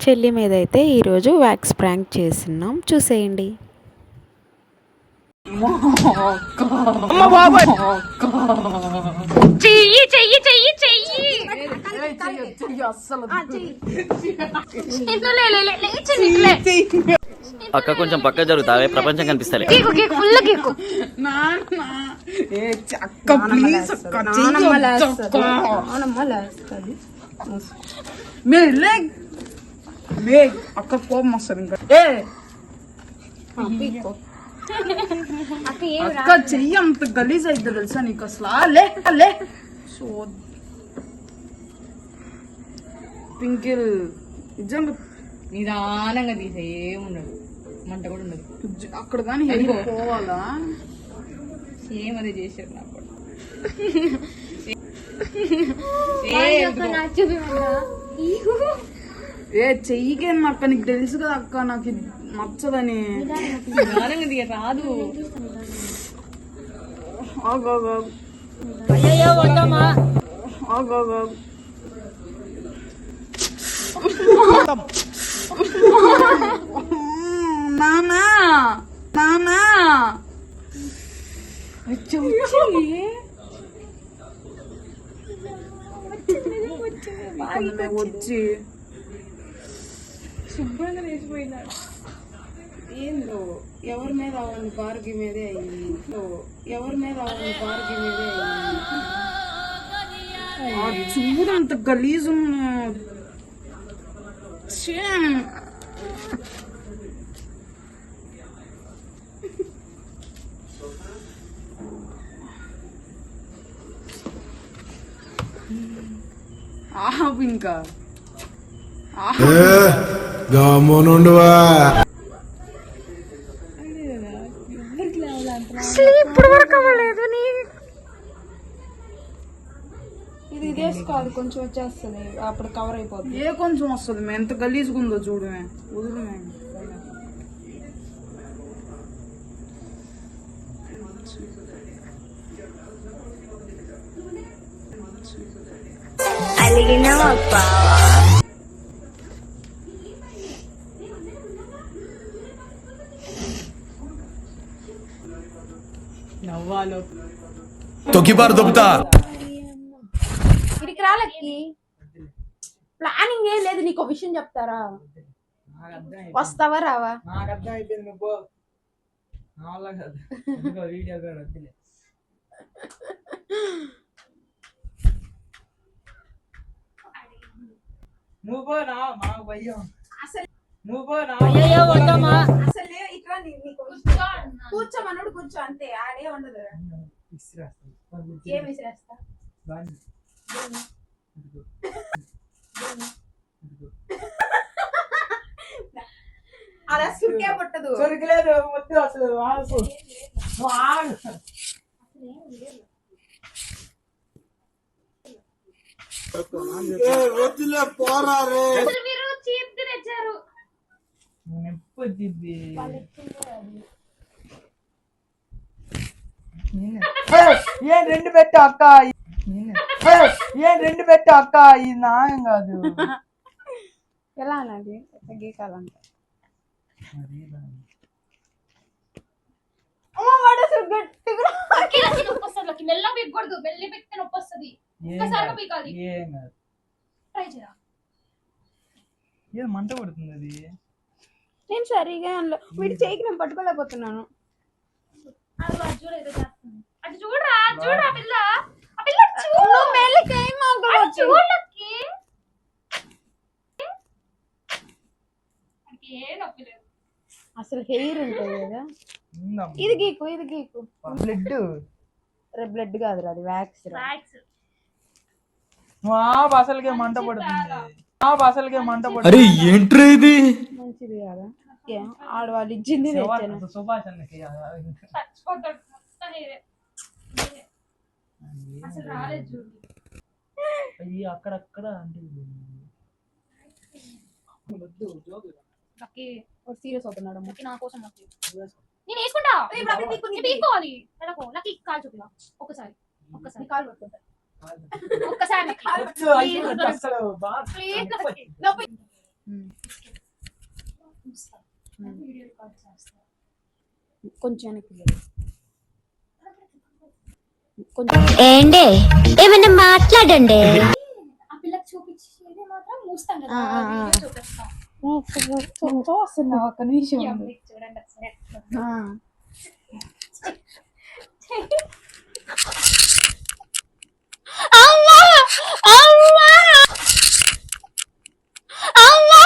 చెల్లి మీద అయితే ఈరోజు వ్యాక్స్ ప్రాంక్ చేస్తున్నాం. చూసేయండి. చెయ్యి చెయ్యి చెయ్యి చెయ్యి. అక్క కొంచెం పక్క జరుగుతావే ప్రపంచం కనిపిస్తలే. కేకు కేకు ఫుల్ కేకు అక్క ప్లీజ్ అక్క. చెయ్యొద్దు మే లేగ్ మే అక్క కోపం వస్తుంది ఇంకా. ఏ అక్క చెయ్యి అంత గలీజ్ అయితే తెలుసా నీకు అసలు? లే లే. సో పింకిల్ నిజంగా నిదానంగా తీసే ఏముండదు. మంట కూడా ఉండదు. అక్కడ కానీ హెయిర్ పోవాలా? సేమ్ అదే చేశారు నాకు కూడా. ఏ చెయ్యికే అక్క? నీకు తెలుసు కదా అక్క నాకు ఇది నచ్చదని నిదానంగా తీయ రాదు ఆగు, ఆగు, ఆగు. ఆగు, ఆగు, ఆగు. నానా నానా వచ్చి వచ్చి శుభ్రంగా లేచిపోయినాడు ఏందో? ఎవరి మీద అవ్వండి పార్కి మీదే అయ్యింది ఏందో, ఎవరి మీద అవ్వండి పార్కి మీదే అయ్యింది ఆ చూడు అంత గలీజు ఆపు ఇంకా. ఆపు. ఇది ఇదేసుకోవాలి కొంచెం వచ్చేస్తుంది. అప్పుడు కవర్ అయిపోతుంది ఏ కొంచెం వస్తుంది? మే ఎంత గలీజ్గా ఉందో చూడు మే వదులు మే నవ్వాలో. తొక్కిపారు దొబ్బుతా ఇడికి రాలకి ప్లానింగ్ ఏం లేదు నీకు విషయం చెప్తారా? వస్తావా రావా? నువ్వు. నా అసలే ఇట్లా. కూర్చో అంతే ఆడే ఉండదు. ఏం విసిరేస్తా? బాగా అలా సుక్కే పుట్టదు. దొరకలేదు వద్దు అసలు ఆగు ఆగు మీరు చీప్ తెచ్చారు ఏం రెండు పెట్టు అక్క. ఏం రెండు పెట్టు అక్క. ఇది న్యాయం కాదు. ఎలా అన్నది? గీకాలంట మంట పడుతుంది అది. నేను సరిగా. వీడి చేయికి నేను పట్టుకోలేకపోతున్నాను. చూడరా చూడు ఆ పిల్ల ఆ పిల్ల చూడు నువ్వు మెల్లి చేయి మాకు అది చూడు లక్కీ అది ఏ నొప్పి లేదు. అసలు హెయిర్ ఉంటుంది కదా. ఇది గీకు ఇది గీకు. బ్లడ్? రే బ్లడ్ కాదురా అది వ్యాక్స్ ఆపు అసలుకే మంట పడుతుంది. అసలుకే మంట అరే పడుతుంది. ఏంట్రా ఇది? మంచిది కదా? ఆడవాళ్ళు ఇచ్చింది సుభాష్ అన్నకి అసలు రాలేదు అయ్యి అక్కడక్కడ అంటే సీరియస్ అవుతున్నాడు. ముక్కి కాల్ చూపినా ఒక్కసారి కొంచెం ఏండే? ఏమైనా మాట్లాడండి. ఆ పిల్లకి చూపించేది మాత్రం మూస్తాం కదా. చూడండి అమ్మా! అమ్మా! అమ్మా!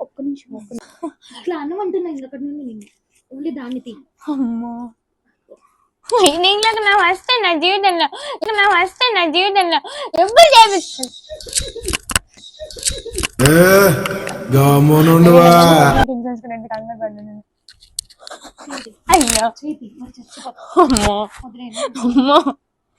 ఒక్క నిమిషం ఇట్లా అన్నం అంటున్నా ఇంకొకటి నుండి ఓన్లీ దాన్ని తీ అమ్మా. దీంట్లోకి నా ఫస్ట్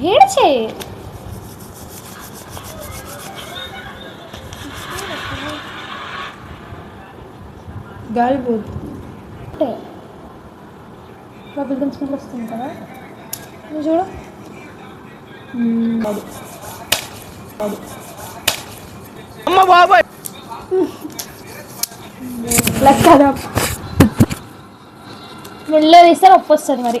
వేడి చేయి గాలి పోతుంది ఇలా బిల్డింగ్ స్మెల్ వస్తుంది కదా. నువ్వు చూడు. అమ్మ బాబాయ్. లెక్క మెల్లో తీస్తే నొప్పి మరి.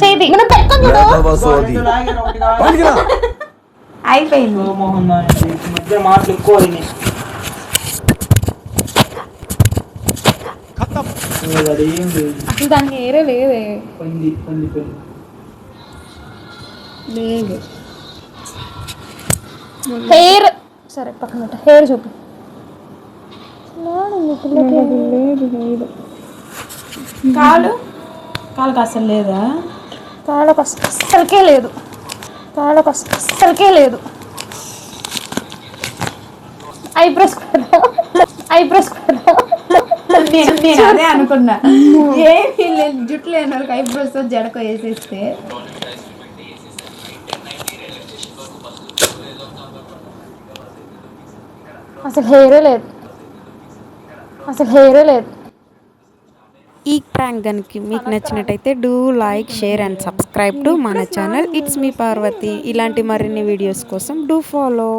చేయి మనం పెట్టుకొని చూడు. అయిపోయింది. అసలు దానికి ఏరే లేదే లేదు. హెయిర్. సరే పక్కన హెయిర్ చూపి. లేదు హెయిర్ కాలు. కాళ్ళకి అసలు లేదా? కాళ్ళకు అస్సలకే లేదు. కాళ్ళకు అస్సలకే లేదు. ఐబ్రోస్ ఐబ్రోస్ నేను నేను అదే అనుకున్నా. ఏమీ లేదు జుట్టు లేని వాళ్ళకి ఐబ్రోస్ జడక వేసేస్తే? అసలు హెయిరే లేదు. అసలు హెయిరే లేదు. ఈ ప్రాంక్ కనుక మీకు నచ్చినట్టయితే do like share and subscribe to మన ఛానల్. ఇట్స్ మీ పార్వతి ఇలాంటి మరిన్ని వీడియోస్ కోసం డూ ఫాలో.